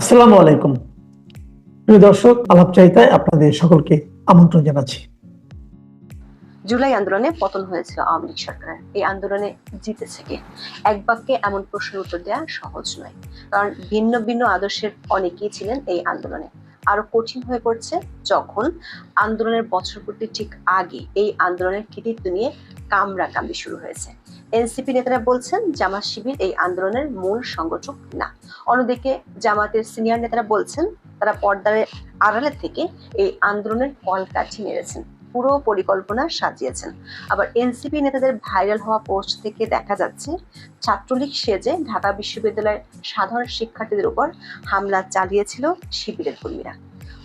আসসালামু আলাইকুম। প্রিয় দর্শক, আলাপ চাইতায় আপনাদের সকলকে আমন্ত্রণ জানাচ্ছি। জুলাই আন্দোলনে পতন হয়েছিল আওয়ামী লীগ সরকারের। এই আন্দোলনে জিতেছে কে? এক বাক্যে এমন প্রশ্নের উত্তর দেওয়া সহজ নয়। কারণ ভিন্ন ভিন্ন আদর্শের অনেকেই ছিলেন এই আন্দোলনে। আরও কঠিন হয়ে পড়ছে যখন আন্দোলনের বছরপূর্তি ঠিক আগে এই আন্দোলনের কৃতিত্ব নিয়ে কামরা কামড়ি শুরু হয়েছে। এনসিপি নেতারা বলছেন, জামাত শিবির এই আন্দোলনের মূল সংগঠক না। অন্যদিকে জামাতের সিনিয়র নেতারা বলছেন, তারা পর্দার আড়ালে থেকে এই আন্দোলনের কলকাঠি মেরেছেন পুরো পরিকল্পনা সাজিয়েছেন। আবার এনসিপি নেতাদের ভাইরাল হওয়া পোস্ট থেকে দেখা যাচ্ছে, ছাত্রলীগ সেজে ঢাকা বিশ্ববিদ্যালয়ের সাধারণ শিক্ষার্থীদের উপর হামলা চালিয়েছিল শিবিরের কর্মীরা।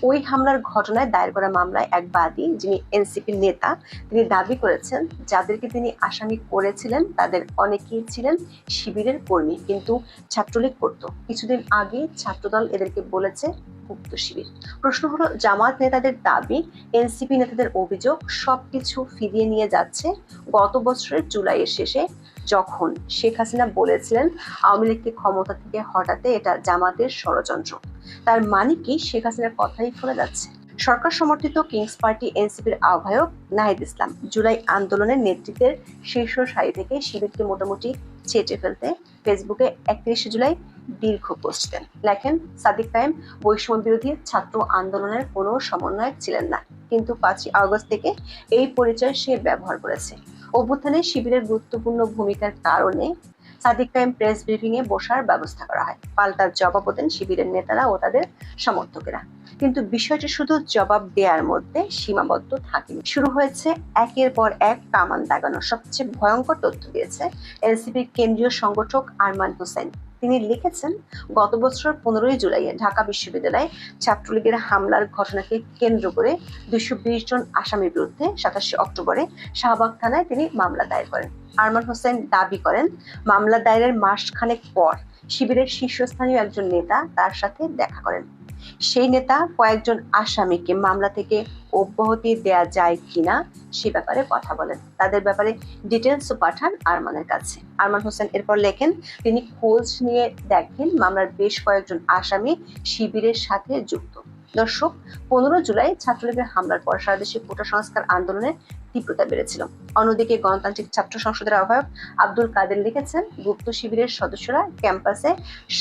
ওই হামলার ঘটনায় দায়ের করা মামলায় এক বাদী, যিনি এনসিপির নেতা, তিনি দাবি করেছেন যাদেরকে তিনি আসামি করেছিলেন তাদের অনেকেই ছিলেন শিবিরের কর্মী, কিন্তু ছাত্রলীগ করত। কিছুদিন আগে ছাত্রদল এদেরকে বলেছে গুপ্ত শিবির। প্রশ্ন হলো, জামাত নেতাদের দাবি, এনসিপি নেতাদের অভিযোগ সবকিছু ফিরিয়ে নিয়ে যাচ্ছে গত বছরের জুলাইয়ের শেষে যখন শেখ হাসিনা বলেছিলেন আওয়ামী লীগকে ক্ষমতা থেকে হটাতে এটা জামাতের ষড়যন্ত্র। তার মানে কি? শেখ হাসিনার কথাই ফলে যাচ্ছে। সরকার সমর্থিত কিংস পার্টি এনসিপির আহ্বায়ক নাহিদ ইসলাম জুলাই আন্দোলনের নেতৃত্বের শীর্ষ সারি থেকে শিবিরকে মোটামুটি চেটে ফেলতে ফেসবুকে একত্রিশে জুলাই দীর্ঘ পোস্ট দেন লেখেন, সাদিক কায়েম বৈষম্য বিরোধী ছাত্র আন্দোলনের কোনো সমন্বয়ক ছিলেন না। কিন্তু পাঁচই আগস্ট থেকে এই পরিচয় সে ব্যবহার করেছে। অভ্যুত্থানে শিবিরের গুরুত্বপূর্ণ ভূমিকার কারণে সাদিক কায়েম প্রেস ব্রিফিং এ বসার ব্যবস্থা করা হয়। পাল্টার জবাবও দেন শিবিরের নেতারা ও তাদের সমর্থকেরা। কিন্তু বিষয়টি শুধু জবাব দেওয়ার মধ্যে সীমাবদ্ধ থাকেনি। শুরু হয়েছে একের পর এক কামান দাগানো। সবচেয়ে ভয়ঙ্কর তথ্য দিয়েছে এনসিপির কেন্দ্রীয় সংগঠক আরমান হোসেন। তিনি লিখেছেন, গত বছর পনেরোই জুলাই ঢাকা বিশ্ববিদ্যালয়ে ছাত্রলীগের হামলার ঘটনাকে কেন্দ্র করে দুইশো বিশ জন আসামির বিরুদ্ধে সাতাশে অক্টোবরে শাহবাগ থানায় তিনি মামলা দায়ের করেন। আরমান হোসেন দাবি করেন, মামলা দায়েরের মাস খানেক পর শিবিরের শীর্ষস্থানীয় একজন নেতা তার সাথে দেখা করেন। সেই নেতা কয়েকজন আসামিকে মামলা থেকে অব্যাহতি দেয়া যায় কিনা সে ব্যাপারে কথা বলেন। তাদের ব্যাপারে ডিটেলসও পাঠান আরমানের কাছে। আরমান হোসেন এরপর লেখেন, তিনি খোঁজ নিয়ে দেখেন মামলার বেশ কয়েকজন আসামি শিবিরের সাথে যুক্ত। দর্শক, পনেরো জুলাই ছাত্রলীগের হামলার পর সারা দেশে কোটা সংস্কার আন্দোলনের তীব্রতা বেড়েছিল। অন্যদিকে গণতান্ত্রিক ছাত্র সংসদের আহ্বায়ক আব্দুল কাদের লিখেছেন, গুপ্ত শিবিরের সদস্যরা ক্যাম্পাসে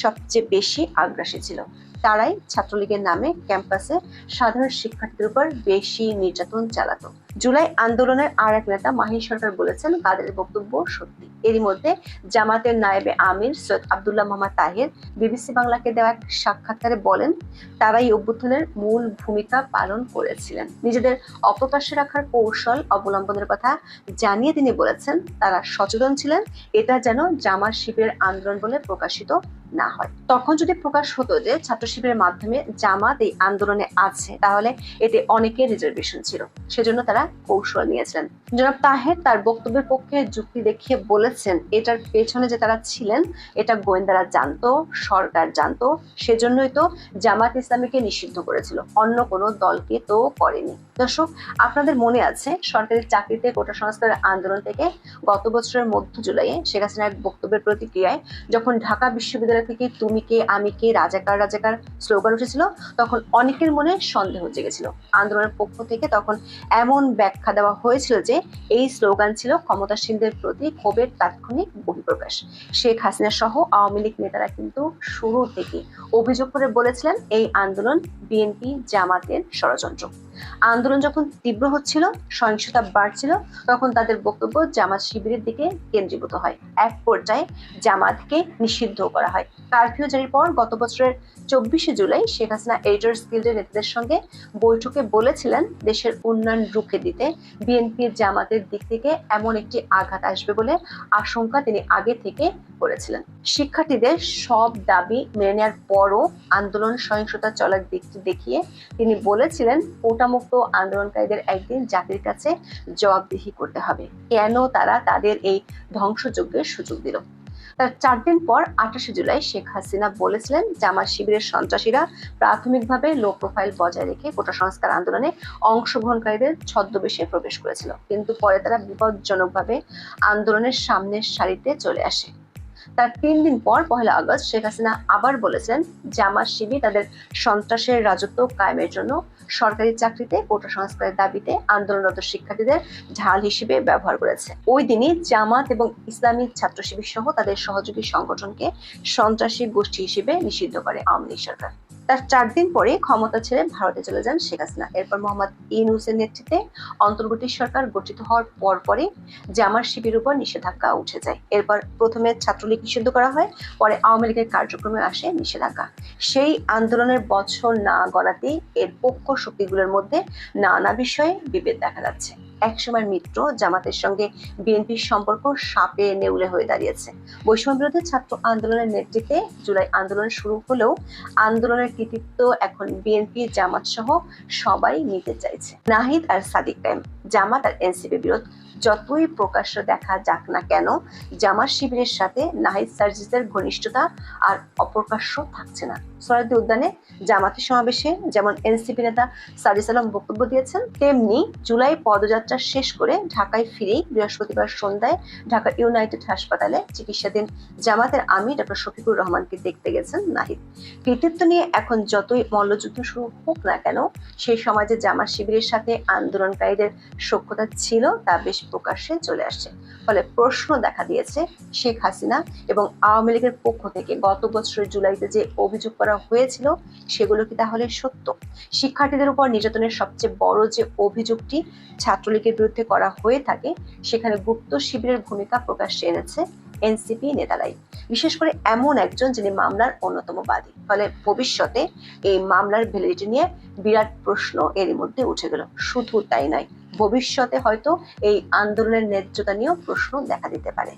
সবচেয়ে বেশি আগ্রাসী ছিল। তারাই ছাত্রলীগের নামে ক্যাম্পাসে সাধারণ শিক্ষার্থীর উপর বেশি নির্যাতন চালাতো। জুলাই আন্দোলনের আর এক নেতা মাহির সরকার বলেছেন, কাদের বক্তব্য সত্যি। এরই মধ্যে জামাতের নায়েবে আমির সৈয়দ আবদুল্লাহ মোহাম্মদ তাহির বিবিসি বাংলাকে দেওয়া এক সাক্ষাৎকারে বলেন, তারাই অভ্যুত্থানের মূল ভূমিকা পালন করেছিলেন। নিজেদের অপ্রকাশ্যে রাখার কৌশল অবলম্বনের কথা জানিয়ে তিনি বলেছেন, তারা সচেতন ছিলেন, এটা যেন জামাত শিবিরের আন্দোলন বলে প্রকাশিত না হয়। তখন যদি প্রকাশ হতো যে ছাত্র শিবিরের মাধ্যমে জামাত এই আন্দোলনে আছে, তাহলে এতে অনেকের রিজার্ভেশন ছিল। সেজন্য তারা কৌশল নিয়েছিলেন জনাব তাহের তার বক্তব্যের পক্ষে যুক্তি দেখিয়ে বলেছেন, এটার পেছনে যে তারা ছিলেন, এটা গোয়েন্দারা জানতো, সরকার জানতো, সেজন্যই তো জামাত ইসলামীকে নিষিদ্ধ করেছিল। অন্য কোনো দলকে তো করেনি। দর্শক, আপনাদের মনে আছে, সরকারি চাকরিতে কোটা সংস্কারের আন্দোলন থেকে গত বছরের মধ্য জুলাইয়ে শেখ হাসিনার বক্তব্যের প্রতিক্রিয়ায় যখন ঢাকা বিশ্ববিদ্যালয় থেকে তুমি কে, আমি কে রাজাকার রাজাকার স্লোগান উঠেছিল, তখন অনেকের মনে সন্দেহ জেগেছিল। আন্দোলনের পক্ষ থেকে তখন এমন ব্যাখ্যা দেওয়া হয়েছিল যে এই স্লোগান ছিল ক্ষমতাসীনদের প্রতি ক্ষোভের তাৎক্ষণিক বহিঃপ্রকাশ। শেখ হাসিনা সহ আওয়ামী লীগ নেতারা কিন্তু শুরু থেকে অভিযোগ করে বলেছিলেন, এই আন্দোলন বিএনপি জামাতের ষড়যন্ত্র। আন্দোলন যখন তীব্র হচ্ছিল, সহিংসতা বাড়ছিল, তখন তাদের বক্তব্য জামাত শিবিরের দিকে কেন্দ্রীভূত হয়। এক পর্যায়ে জামাতকে নিষিদ্ধ করা হয়। কারফিউ জারির পর গত বছরের চব্বিশে জুলাই শেখ হাসিনা এইডার্স গিল্ডের নেতাদের সঙ্গে বৈঠকে বলেছিলেন, দেশের উন্নয়ন রুখে দিতে বিএনপি জামাতের দিক থেকে এমন একটি আঘাত আসবে বলে আশঙ্কা তিনি আগে থেকে করেছিলেন। শিক্ষার্থীদের সব দাবি মেনে নেওয়ার পরও আন্দোলন সহিংসতা চলার দিকটি দেখিয়ে তিনি বলেছিলেন কোটামুক্ত আন্দোলনকারীদের একদিন জাতির কাছে জবাবদিহি করতে হবে। কেন তারা তাদের এই ধ্বংসযজ্ঞের সুযোগ দিল? তার চার দিন পর আঠাশে জুলাই শেখ হাসিনা বলেছিলেন, জামাত শিবিরের সন্ত্রাসীরা প্রাথমিকভাবে লো প্রোফাইল বজায় রেখে কোটা সংস্কার আন্দোলনে অংশগ্রহণকারীদের ছদ্মবেশে প্রবেশ করেছিল। কিন্তু পরে তারা বিপজ্জনকভাবে আন্দোলনের সামনের সারিতে চলে আসে। তার তিন দিন পর, পহেলা আগস্ট, শেখ হাসিনা আবার বলেছেন জামাত শিবির তাদের সন্ত্রাসের রাজত্ব কায়েমের জন্য সরকারি চাকরিতে, কোটা সংস্কারের দাবিতে আন্দোলনরত শিক্ষার্থীদের ঢাল হিসেবে ব্যবহার করেছে। ওই দিনই জামাত এবং ইসলামী ছাত্র শিবির সহ তাদের সহযোগী সংগঠনকে সন্ত্রাসী গোষ্ঠী হিসেবে নিষিদ্ধ করে আওয়ামী লীগ সরকার। তার চার দিন পরে ক্ষমতা ছেড়ে ভারতে চলে যান শেখ হাসিনা। এরপর মোহাম্মদ ইউনুসের নেতৃত্বে অন্তর্বর্তী সরকার গঠিত হওয়ার পরপরই জামার শিবির উপর নিষেধাজ্ঞা উঠে যায়। এরপর প্রথমে ছাত্রলীগ নিষিদ্ধ করা হয়, পরে আওয়ামী লীগের কার্যক্রমে আসে নিষেধাজ্ঞা। সেই আন্দোলনের বছর না গড়াতেই এর পক্ষ শক্তিগুলোর মধ্যে নানা বিষয়ে বিভেদ দেখা যাচ্ছে। একসময়ের মিত্র, জামাতের সঙ্গে বিএনপির সম্পর্ক সাপে নেউলে হয়ে দাঁড়িয়েছে। বৈষম্য বিরোধী ছাত্র আন্দোলনের নেতৃত্বে জুলাই আন্দোলন শুরু হলেও আন্দোলনের কৃতিত্ব এখন বিএনপি জামাত সহ সবাই নিতে চাইছে। নাহিদ আর সাদিক টাইম জামাত আর এনসিপি বিরোধ যতই প্রকাশ্য দেখা যাক না কেন, জামার শিবিরের সাথে নাহিদ সার্জিসের ঘনিষ্ঠতা আর অপ্রকাশ্য থাকছে না। সরাদি উদ্যানে জামাতের সমাবেশে যেমন এনসিপি নেতা সাদিস আলম বক্তব্য দিয়েছেন, তেমনি জুলাই পদযাত্রা শেষ করে ঢাকায় ফিরেই বৃহস্পতিবার সন্ধ্যায় ঢাকা ইউনাইটেড হাসপাতালে চিকিৎসাধীন জামাতের আমির ডক্টর শফিকুর রহমানকে দেখতে গেছেন নাহিদ। কৃতিত্ব নিয়ে এখন যতই মল্লযুদ্ধ শুরু হোক না কেন, সেই সমাজে জামাত শিবিরের সাথে আন্দোলনকারীদের সখ্যতা ছিল তা বেশ প্রকাশ্যে চলে আসছে। ফলে প্রশ্ন দেখা দিয়েছে শেখ হাসিনা এবং আওয়ামী লীগের পক্ষ থেকে গত বছরের জুলাইতে যে অভিযোগ করা হয়েছিল, সেগুলো কি তাহলে সত্য? শিক্ষার্থীদের উপর নির্যাতনের সবচেয়ে বড় যে অভিযোগটি ছাত্রলীগের বিরুদ্ধে করা হয়ে থাকে, সেখানে গুপ্ত শিবিরের ভূমিকা প্রকাশ্যে এনেছে এনসিপি নেতারাই। বিশেষ করে এমন একজন যিনি মামলার অন্যতম বাদী। ফলে ভবিষ্যতে এই মামলার ভ্যালিডিটি নিয়ে বিরাট প্রশ্ন এরই মধ্যে উঠে গেল। শুধু তাই নয় ভবিষ্যতে হয়তো এই আন্দোলনের ন্যায্যতা নিয়েও প্রশ্ন দেখা দিতে পারে।